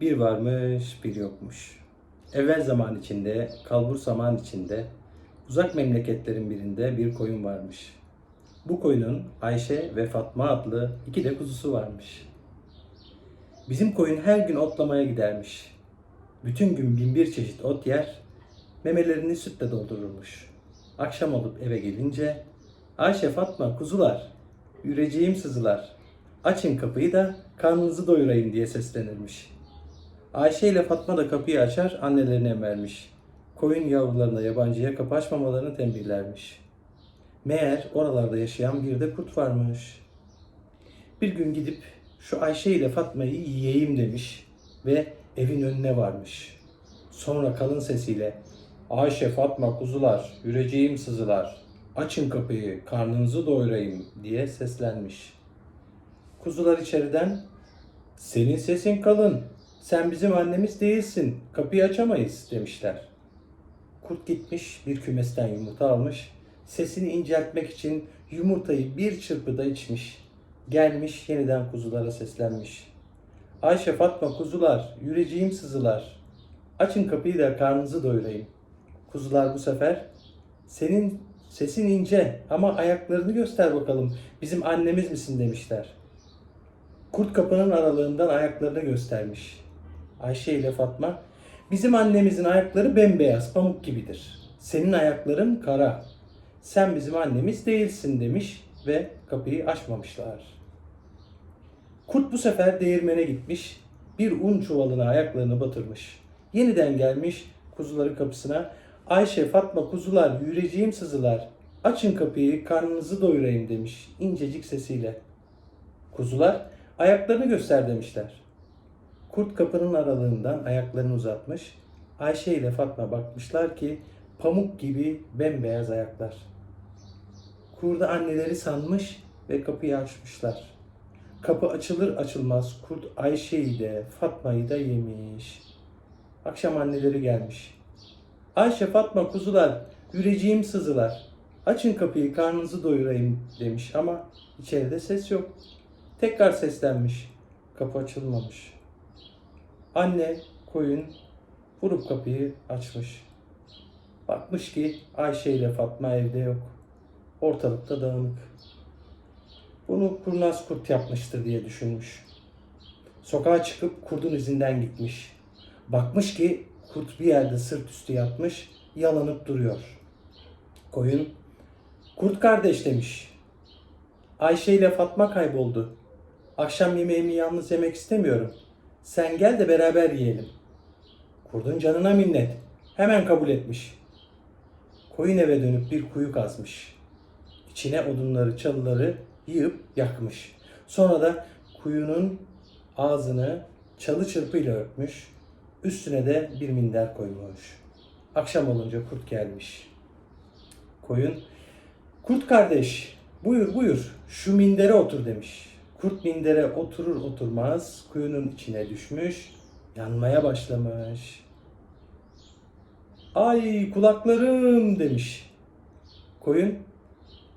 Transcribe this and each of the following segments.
Bir varmış, bir yokmuş. Evvel zaman içinde, kalbur zaman içinde, uzak memleketlerin birinde bir koyun varmış. Bu koyunun Ayşe ve Fatma adlı iki de kuzusu varmış. Bizim koyun her gün otlamaya gidermiş. Bütün gün bin bir çeşit ot yer, memelerini sütle doldururmuş. Akşam olup eve gelince, Ayşe Fatma kuzular, yüreceğim sızılar, açın kapıyı da karnınızı doyurayım diye seslenirmiş. Ayşe ile Fatma da kapıyı açar, annelerine emmermiş. Koyun yavrularına yabancıya kapı açmamalarını tembihlermiş. Meğer oralarda yaşayan bir de kurt varmış. Bir gün gidip şu Ayşe ile Fatma'yı yiyeyim demiş ve evin önüne varmış. Sonra kalın sesiyle Ayşe Fatma kuzular, yüreceğim sızılar, açın kapıyı, karnınızı doyurayım diye seslenmiş. Kuzular içeriden senin sesin kalın, sen bizim annemiz değilsin, kapıyı açamayız demişler. Kurt gitmiş bir kümesten yumurta almış, sesini inceltmek için yumurtayı bir çırpıda içmiş. Gelmiş yeniden kuzulara seslenmiş. Ayşe Fatma kuzular, yüreceğim sızılar. Açın kapıyı da karnınızı doyurayım. Kuzular bu sefer senin sesin ince ama ayaklarını göster bakalım. Bizim annemiz misin demişler. Kurt kapının aralığından ayaklarını göstermiş. Ayşe ile Fatma, bizim annemizin ayakları bembeyaz, pamuk gibidir. Senin ayakların kara. Sen bizim annemiz değilsin demiş ve kapıyı açmamışlar. Kurt bu sefer değirmene gitmiş, bir un çuvalına ayaklarını batırmış. Yeniden gelmiş kuzuların kapısına. Ayşe, Fatma kuzular, yüreceğim sızılar. Açın kapıyı, karnınızı doyurayım demiş incecik sesiyle. Kuzular ayaklarını göster demişler. Kurt kapının aralığından ayaklarını uzatmış. Ayşe ile Fatma bakmışlar ki pamuk gibi bembeyaz ayaklar. Kurda anneleri sanmış ve kapıyı açmışlar. Kapı açılır açılmaz kurt Ayşe'yi de Fatma'yı da yemiş. Akşam anneleri gelmiş. Ayşe Fatma kuzular, yüreceğim sızılar. Açın kapıyı karnınızı doyurayım demiş ama içeride ses yok. Tekrar seslenmiş. Kapı açılmamış. Anne koyun vurup kapıyı açmış. Bakmış ki Ayşe ile Fatma evde yok. Ortalıkta dağınık. Bunu kurnaz kurt yapmıştır diye düşünmüş. Sokağa çıkıp kurdun izinden gitmiş. Bakmış ki kurt bir yerde sırt üstü yatmış, yalanıp duruyor. Koyun, kurt kardeş demiş. Ayşe ile Fatma kayboldu. Akşam yemeğimi yalnız yemek istemiyorum. Sen gel de beraber yiyelim. Kurdun canına minnet. Hemen kabul etmiş. Koyun eve dönüp bir kuyu kazmış. İçine odunları, çalıları yığıp yakmış. Sonra da kuyunun ağzını çalı çırpıyla örtmüş. Üstüne de bir minder koymuş. Akşam olunca kurt gelmiş. Koyun, kurt kardeş buyur buyur şu mindere otur demiş. Kurt mindere oturur oturmaz kuyunun içine düşmüş, yanmaya başlamış. Ay kulaklarım demiş. Koyun,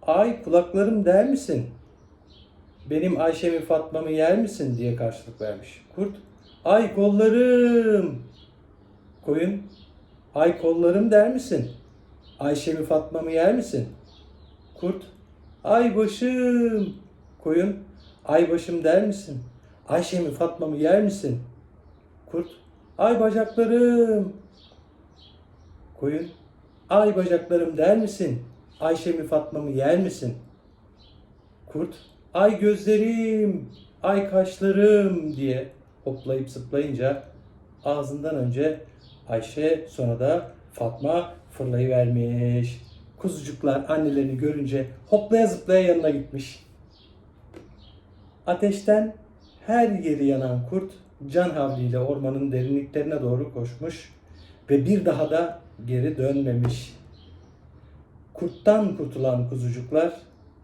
ay kulaklarım der misin? Benim Ayşe'mi Fatma'mı yer misin diye karşılık vermiş. Kurt, ay kollarım. Koyun, ay kollarım der misin? Ayşe'mi Fatma'mı yer misin? Kurt, ay başım. Koyun, ay başım der misin? Ayşe'mi Fatma'mı yer misin? Kurt, ay bacaklarım. Koyun, ay bacaklarım der misin? Ayşe'mi Fatma'mı yer misin? Kurt, ay gözlerim, ay kaşlarım diye hoplayıp zıplayınca ağzından önce Ayşe sonra da Fatma fırlayıvermiş. Kuzucuklar annelerini görünce hoplaya zıplaya yanına gitmiş. Ateşten her yeri yanan kurt can havliyle ormanın derinliklerine doğru koşmuş ve bir daha da geri dönmemiş. Kurttan kurtulan kuzucuklar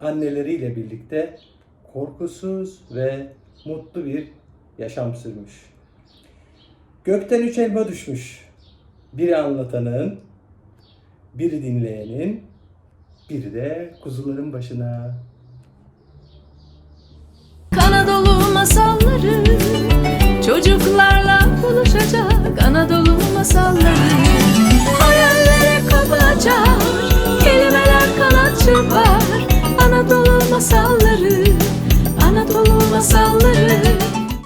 anneleriyle birlikte korkusuz ve mutlu bir yaşam sürmüş. Gökten üç elma düşmüş. Biri anlatanın, Biri dinleyenin, biri de kuzuların başına. Anadolu masalları çocuklarla buluşacak Anadolu masalları